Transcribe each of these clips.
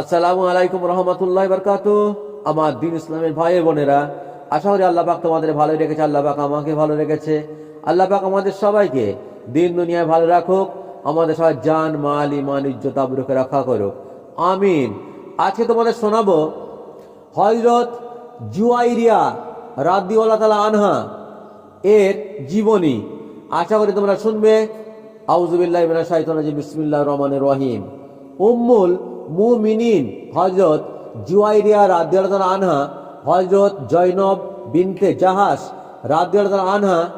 আসসালামু আলাইকুম রহমতুল্লাহ বরকাত আমার দিন ইসলামের ভাই বোনেরা, আশা করি আল্লাহ পাক তোমাদের ভালো রেখেছে, আল্লাহ পাক আমাকে ভালো রেখেছে। আল্লাহ পাক আমাদের সবাইকে দিন দুনিয়ায় ভালো রাখুক, আমাদের সবাই জান, মাল ইমান ইজ্জত, আবরুকে রক্ষা করুক। আমিন। আজকে তোমাদের শোনাবো হজরত জুয়াইরিয়া রাদিওয়াল্লাহ তালা আনহা এর জীবনী। আশা করি তোমরা শুনবে। আউজুবিল্লাহ রাজিম, বিসমিল্লাহির রহিম। উম্মুল মুমিনিন হজরত জুয়াইরিয়া রাদিয়াল্লাহু আনহা হজরত জৈনব বিনতে জাহাস রাদিয়াল্লাহু আনহা,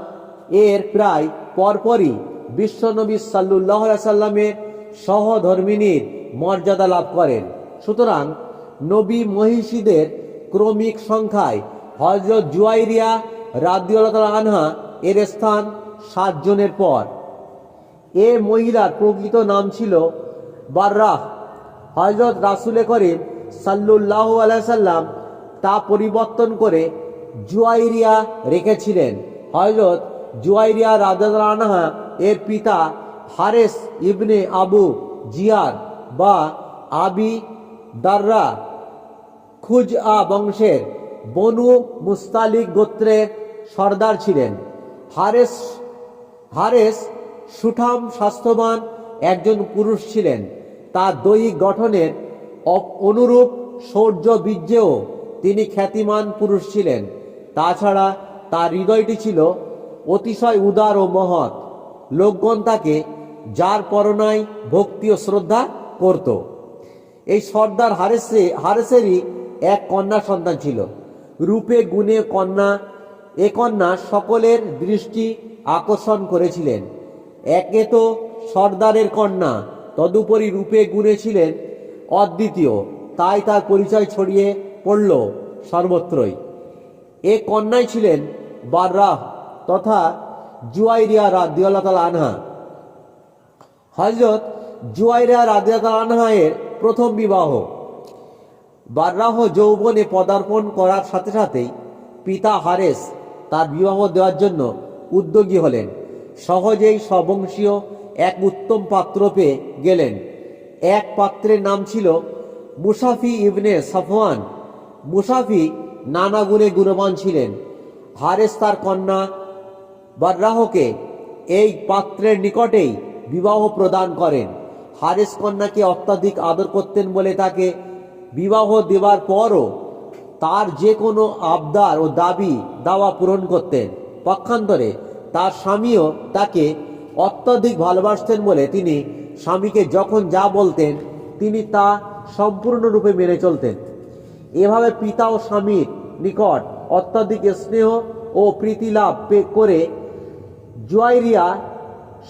এর প্রায় পরপরই বিশ্বনবী সাল্লাল্লাহু সাল্লামের সহধর্মিনীর মর্যাদা লাভ করেন। সুতরাং নবী মহিষীদের ক্রমিক সংখ্যায় হজরত জুয়াইরিয়া রাদিয়াল্লাহু আনহা এর স্থান সাতজনের পর। এ মহিলার প্রকৃত নাম ছিল বার্রাহ। হজরত রাসুলে করিম সাল্লুল্লাহ আলাইসাল্লাম তা পরিবর্তন করে জুয়াইরিয়া রেখেছিলেন। হজরত জুয়াইরিয়া রাজা আনহা এর পিতা হারেস ইবনে আবু জিয়ার বা আবি দাররা খুজ আ বংশের বনু মুস্তালিক গোত্রের সর্দার ছিলেন। হারেস হারেস সুঠাম স্বাস্থ্যবান একজন পুরুষ ছিলেন। তার দৈহিক গঠনের অনুরূপ শৌর্য বীর্যেও তিনি খ্যাতিমান পুরুষ ছিলেন। তাছাড়া তার হৃদয়টি ছিল অতিশয় উদার ও মহৎ। লোকগণ তাকে যার পরনায় ভক্তি ও শ্রদ্ধা করত। এই সর্দার হারেসে হারেসেরই এক কন্যা সন্তান ছিল। রূপে গুণে কন্যা, এ কন্যা সকলের দৃষ্টি আকর্ষণ করেছিলেন। একে তো সর্দারের কন্যা তদুপরি রূপে গুণে ছিলেন অদ্বিতীয়। তাই তার পরিচয় ছড়িয়ে পড়ল সর্বত্রই। এ কন্যাই ছিলেন বার্রাহ তথা জুয়াইরিয়া রাদিয়াল্লাহু তাআলা আনহা। হজরত জুয়াইরিয়া রাদিয়াল্লাহু আনহা এর প্রথম বিবাহ। বার্রাহ যৌবনে পদার্পণ করার সাথে সাথেই পিতা হারেস তার বিবাহ দেওয়ার জন্য উদ্যোগী হলেন। সহজেই সবংশীয় এক উত্তম পাত্র পেয়ে গেলেন। এক পাত্রের নাম ছিল মুসাফি ইবনে সাফওয়ান। মুসাফি নানা গুণে গুণবান ছিলেন। হারেস তার কন্যা বার্রাহকে এই পাত্রের নিকটেই বিবাহ প্রদান করেন। হারেস কন্যাকে অত্যাধিক আদর করতেন বলে তাকে বিবাহ দেওয়ার পরও তার যে কোনো আবদার ও দাবি দাওয়া পূরণ করতেন। পক্ষান্তরে তার স্বামীও তাকে অত্যাধিক ভালোবাসতেন বলে তিনি স্বামীকে যখন যা বলতেন, তিনি তা সম্পূর্ণরূপে মেনে চলতেন। এভাবে পিতা ও স্বামীর নিকট অত্যাধিক স্নেহ ও প্রীতি লাভ করে জুয়াইরিয়া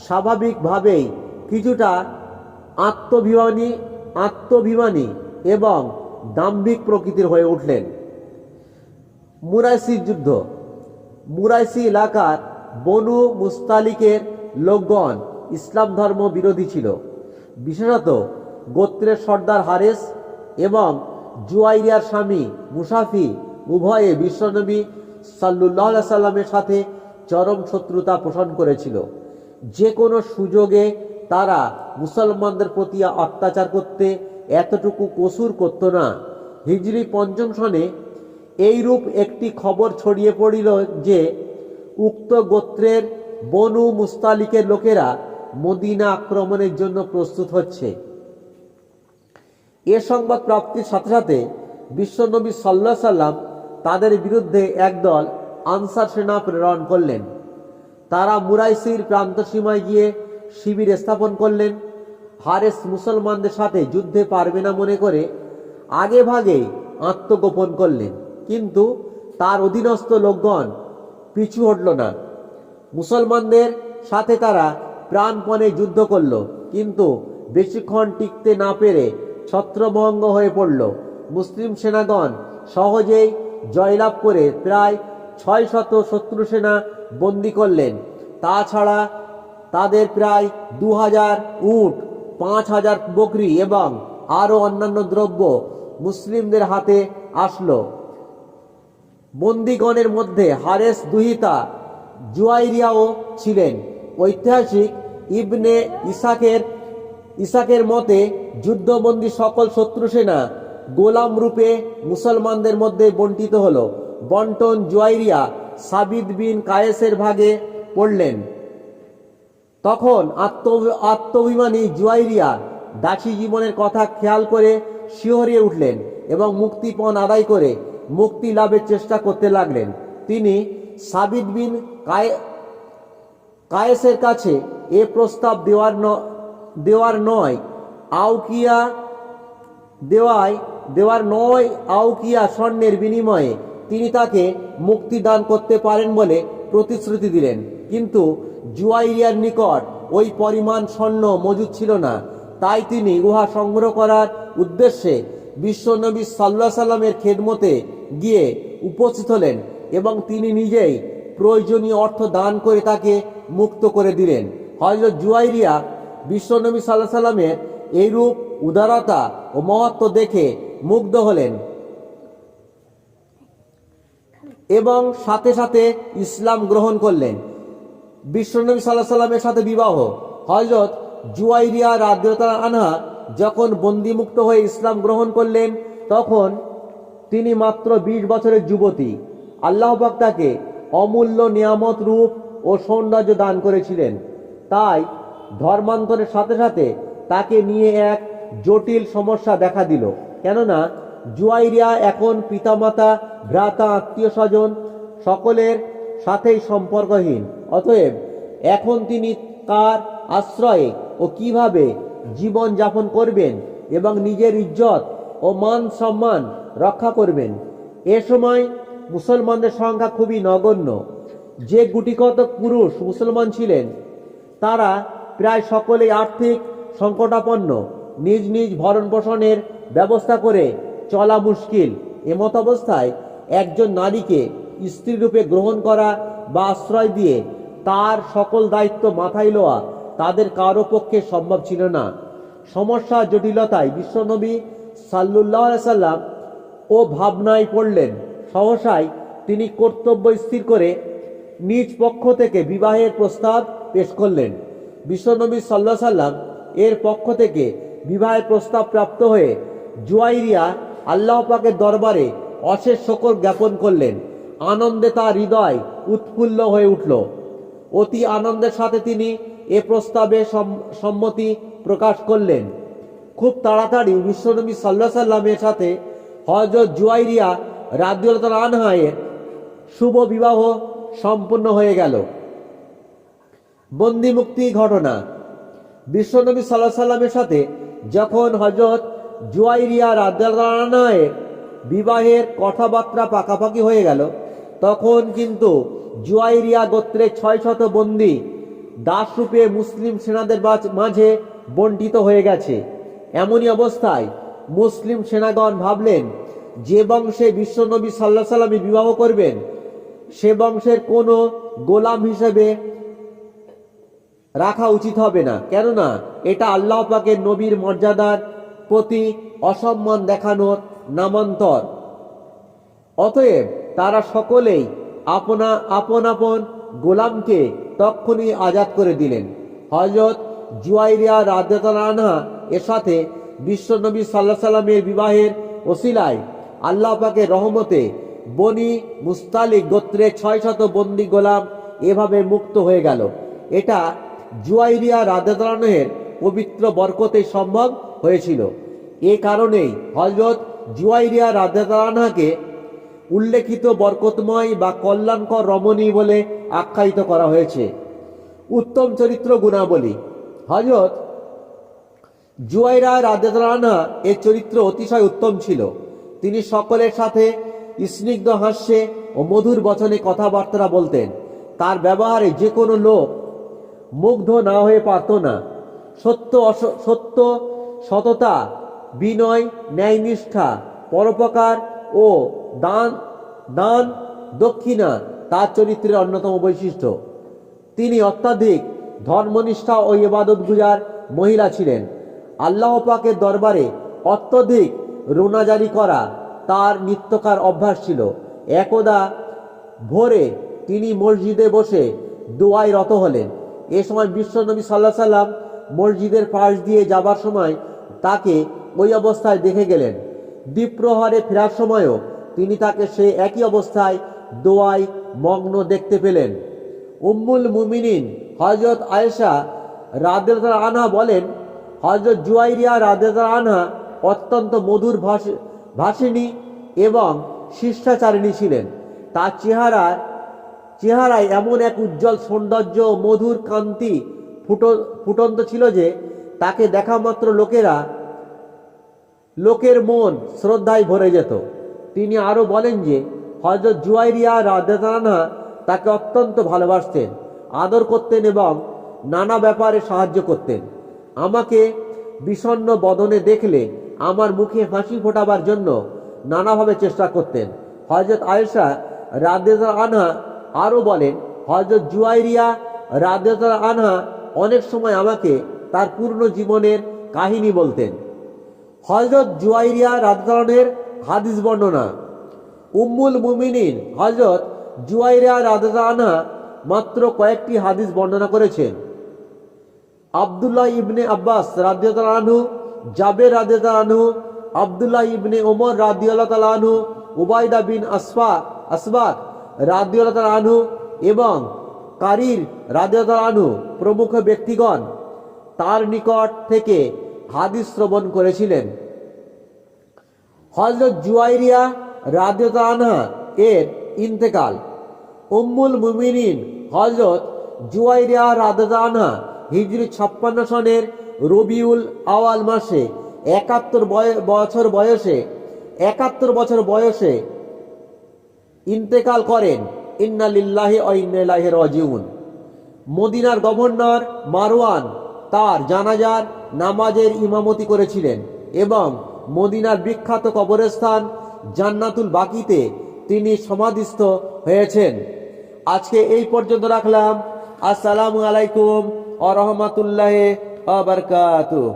স্বাভাবিকভাবেই কিছুটা আত্মভিমানী আত্মভিমানী এবং দাম্ভিক প্রকৃতির হয়ে উঠলেন। মুরাইসির যুদ্ধ। মুরাইসি এলাকার বনু মুস্তালিকের লোকগণ ইসলাম ধর্ম বিরোধী ছিল। বিশেষত গোত্রের সর্দার হারেস এবং জুয়াইরিয়ার স্বামী মুসাফি উভয়ে বিশ্বনবী সাল্লুল্লাহ সাল্লামের সাথে চরম শত্রুতা পোষণ করেছিল। যে কোনো সুযোগে তারা মুসলমানদের প্রতি অত্যাচার করতে এতটুকু কসুর করত না। হিজরি পঞ্চম সনে এইরূপ একটি খবর ছড়িয়ে পড়িল যে, উক্ত গোত্রের বনু মুস্তালিকের লোকেরা মদিনা আক্রমণের জন্য প্রস্তুত হচ্ছে। এ সংবাদ প্রাপ্তির সাথে সাথে বিশ্বনবী সাল্লাহ সাল্লাম তাদের বিরুদ্ধে একদল আনসার সেনা প্রেরণ করলেন। তারা মুরাইসির প্রান্ত সীমায় গিয়ে শিবির স্থাপন করলেন। হারেস মুসলমানদের সাথে যুদ্ধে পারবে না মনে করে আগে ভাগে আত্মগোপন করলেন। কিন্তু তার অধীনস্থ লোকগণ পিছু হটল না। মুসলমানদের সাথে তারা প্রাণপণে যুদ্ধ করল, কিন্তু বেশিক্ষণ টিকতে না পেরে ছত্রভঙ্গ হয়ে পড়ল। মুসলিম সেনাগণ সহজেই জয়লাভ করে প্রায় ছয় শত শত্রু সেনা বন্দি করলেন। তাছাড়া তাদের প্রায় দু হাজার উট পাঁচ হাজার বকরি এবং আরও অন্যান্য দ্রব্য মুসলিমদের হাতে আসলো। বন্দিগণের মধ্যে হারেস দুহিতা জুয়াইরিয়াও ছিলেন। ঐতিহাসিক ইবনে ইসাকের ইসাকের মতে যুদ্ধবন্দী সকল শত্রু সেনা গোলাম রূপে মুসলমানদের মধ্যে বন্টিত হলো। বন্টন জুয়াইরিয়া সাবিদ বিন কায়েসের ভাগে পড়লেন। তখন আত্ম, আত্মভিমানী জুয়াইরিয়া দাসী জীবনের কথা খেয়াল করে শিহরিয়ে উঠলেন এবং মুক্তিপণ আদায় করে মুক্তি লাভের চেষ্টা করতে লাগলেন। তিনি সাবিদ বিন কায়ে, কায়েসের কাছে এ প্রস্তাব দেওয়ার দেওয়ার নয়। আউকিয়া দেওয়ায়, দেওয়ার নয় আউকিয়া স্বর্ণের বিনিময়ে তিনি তাকে মুক্তি দান করতে পারেন বলে প্রতিশ্রুতি দিলেন। কিন্তু জুয়াইরিয়ার নিকট ওই পরিমাণ স্বর্ণ মজুদ ছিল না। তাই তিনি উহা সংগ্রহ করার উদ্দেশ্যে বিশ্বনবী সাল্লাহ সাল্লামের খেদমতে গিয়ে উপস্থিত হলেন। এবং তিনি নিজেই প্রয়োজনীয় অর্থ দান করে তাকে মুক্ত করে দিলেন। হজরত জুয়াইরিয়া বিশ্বনবী সাল্লাহ সাল্লামের এইরূপ উদারতা ও মহত্ব দেখে মুগ্ধ হলেন। এবং সাথে সাথে ইসলাম গ্রহণ করলেন। বিশ্বনবী সাল্লাহ সাল্লামের সাথে বিবাহ। হজরত জুয়াইরিয়া রাদ্রতা আনহা যখন বন্দিমুক্ত হয়ে ইসলাম গ্রহণ করলেন, তখন তিনি মাত্র বিশ বছরের যুবতী। আল্লাহ পাক তাকে অমূল্য নিয়ামত রূপ ও সৌন্দর্য দান করেছিলেন। তাই ধর্মান্তরের সাথে সাথে তাকে নিয়ে এক জটিল সমস্যা দেখা দিল। কেননা জুয়াইরিয়া এখন পিতামাতা, ভ্রাতা, আত্মীয় স্বজন সকলের সাথেই সম্পর্কহীন। অতএব এখন তিনি কার আশ্রয়ে ও কীভাবে জীবন যাপন করবেন এবং নিজের ইজ্জত ও মান সম্মান রক্ষা করবেন? এ সময় মুসলমানদের সংখ্যা খুবই নগণ্য। যে গুটিকত পুরুষ মুসলমান ছিলেন, তারা প্রায় সকলেই আর্থিক সংকটাপন্ন, নিজ নিজ ভরণ পোষণের ব্যবস্থা করে চলা মুশকিল। এমত অবস্থায় একজন নারীকে স্ত্রী রূপে গ্রহণ করা বা আশ্রয় দিয়ে তার সকল দায়িত্ব মাথায় লওয়া তাদের কারও পক্ষে সম্ভব ছিল না। সমস্যা জটিলতায় বিশ্বনবী সাল্লুল্লাহ সাল্লাম ও ভাবনায় পড়লেন। সহসায় তিনি কর্তব্য স্থির করে নিজ পক্ষ থেকে বিবাহের প্রস্তাব পেশ করলেন। বিশ্বনবী সাল্লাহ সাল্লাম এর পক্ষ থেকে বিবাহের প্রস্তাব প্রাপ্ত হয়ে জুয়াইরিয়া আল্লাহ পাকের দরবারে অশেষ শকর জ্ঞাপন করলেন। আনন্দে তার হৃদয় উৎফুল্ল হয়ে উঠল। অতি আনন্দের সাথে তিনি এ প্রস্তাবে সম্মতি প্রকাশ করলেন। খুব তাড়াতাড়ি বিশ্বনবী সাল্লাহ সাল্লামের সাথে হজরত জুয়াইরিয়া রাদিউল্লাহ আনহায়ের শুভ বিবাহ সম্পূর্ণ হয়ে গেল। বন্দি মুক্তি ঘটনা। বিশ্বনবী সাল্লাহ সাল্লামের সাথে যখন হজরত জুয়াইরিয়া রাদ্দালানায়ের বিবাহের কথাবার্তা পাকাপাকি হয়ে গেল, তখন কিন্তু জুয়াইরিয়া গোত্রের ছয় শত বন্দি দাসরূপে মুসলিম সেনাদের মাঝে বন্টিত হয়ে গেছে। এমনই অবস্থায় মুসলিম সেনাগণ ভাবলেন যে বংশে বিশ্বনবী সাল্লাহ সাল্লামী বিবাহ করবেন, সে বংশের কোনো গোলাম হিসেবে রাখা উচিত হবে না। কেননা, এটা আল্লাহ পাকের নবীর মর্যাদার প্রতি অসম্মান দেখানোর নামান্তর। অতএব তারা সকলেই আপনা, আপন আপন গোলামকে তক্ষুনি আজাদ করে দিলেন। হজরত জুয়াইরিয়া আনহা এর সাথে বিশ্বনবী সাল্লাহ সাল্লামের বিবাহের ওসিলায় আল্লাহ পাকের রহমতে বনি মুস্তালিক গোত্রের ছয় শত বন্দি গোলাম এভাবে মুক্ত হয়ে গেল। এটা জুয়াইরিয়া রাদ্দাতালানের পবিত্র বরকতে সম্ভব হয়েছিল। এ কারণেই হজরত জুয়াইরিয়া রাদ্দাতালানহাকে উল্লেখিত বরকতময় বা কল্যাণকর রমণী বলে আখ্যায়িত করা হয়েছে। উত্তম চরিত্র গুণাবলী। হজরত জুয়াইরা রাদেদানা এর চরিত্র অতিশয় উত্তম ছিল। তিনি সকলের সাথে স্নিগ্ধ হাস্যে ও মধুর বচনে কথাবার্তা বলতেন। তার ব্যবহারে যে কোনো লোক মুগ্ধ না হয়ে পারত না। সত্য সত্য সততা, বিনয়, ন্যায়নিষ্ঠা, পরোপকার ও দান দান, দক্ষিণা তার চরিত্রের অন্যতম বৈশিষ্ট্য। তিনি অত্যাধিক ধর্মনিষ্ঠা ও ইবাদত গুজার মহিলা ছিলেন। আল্লাহ পাকের দরবারে অত্যধিক রোনাজারি করা তার নিত্যকার অভ্যাস ছিল। একদা ভোরে তিনি মসজিদে বসে দোয়ায় রত হলেন। এ সময় বিশ্বনবী সাল্লাহ সাল্লাম মসজিদের পাশ দিয়ে যাবার সময় তাকে ওই অবস্থায় দেখে গেলেন। দ্বীপ্রহরে ফেরার সময়ও তিনি তাকে সে একই অবস্থায় দোয়ায় মগ্ন দেখতে পেলেন। উম্মুল মুমিনিন হজরত আয়েশা রাদেল আনহা বলেন হজরত জুয়াইরিয়া রাদেল আনহা অত্যন্ত মধুর ভাষ- ভাষিণী এবং শিষ্টাচারিণী ছিলেন। তার চেহারার চেহারায় এমন এক উজ্জ্বল সৌন্দর্য মধুর কান্তি ফুটো, ফুটন্ত ছিল যে তাকে দেখা মাত্র লোকেরা, লোকের মন শ্রদ্ধায় ভরে যেত। তিনি আরও বলেন যে হজরত জুয়াইরিয়া রাদেদানা তাকে অত্যন্ত ভালোবাসতেন, আদর করতেন এবং নানা ব্যাপারে সাহায্য করতেন। আমাকে বিষণ্ণ বদনে দেখলে আমার মুখে হাসি ফোটাবার জন্য নানাভাবে চেষ্টা করতেন। হজরত আয়েশা রাদেদা আনহা আরও বলেন হজরত জুয়াইরিয়া রাদেদা আনহা অনেক সময় আমাকে তার পূর্ণ জীবনের কাহিনী বলতেন। হজরত জুয়াইরিয়া রাদানের হাদিস বর্ণনা, উম্মুল মুমিনিন হজরত জুয়াইরিয়া আনহা মাত্র কয়েকটি হাদিস বর্ণনা করেছেন। আবদুল্লাহ ইবনে আব্বাস রাদিয়াল আনহু জাবের রাদিয়াল আনহু, আবদুল্লাহ ইবনে ওমর রাদিয়াল্লাহ তাআলা আনহু উবাইদা বিন আসফা আসবাক রাদিয়াল্লাহ তাআলা আনহু এবং কারির রাদিয়াল্লাহ আনহু প্রমুখ ব্যক্তিগণ তার নিকট থেকে হাদিস শ্রবণ করেছিলেন। হজরত জুয়াইরিয়া রাদিয়াল্লাহু আনহা এর ইন্তেকাল। উম্মুল মুমিনিন হজরত জুয়াইরিয়া আনহা হিজরি ছাপ্পান্ন সনের রবিউল আওয়াল মাসে, একাত্তর বছর বয়সে, একাত্তর বছর বয়সে ইন্তেকাল করেন। ইন্না লিল্লাহি ও ইন্না ইলাইহি রাজিউন। মদিনার গভর্নর মারওয়ান তার জানাজার নামাজের ইমামতি করেছিলেন এবং মদিনার বিখ্যাত কবরস্থান জান্নাতুল বাকিতে তিনি সমাধিস্থ হয়েছেন। আজকে এই পর্যন্ত রাখলাম। আসসালামু আলাইকুম আ রহমাতুল্লাহ আ বারকাতুহ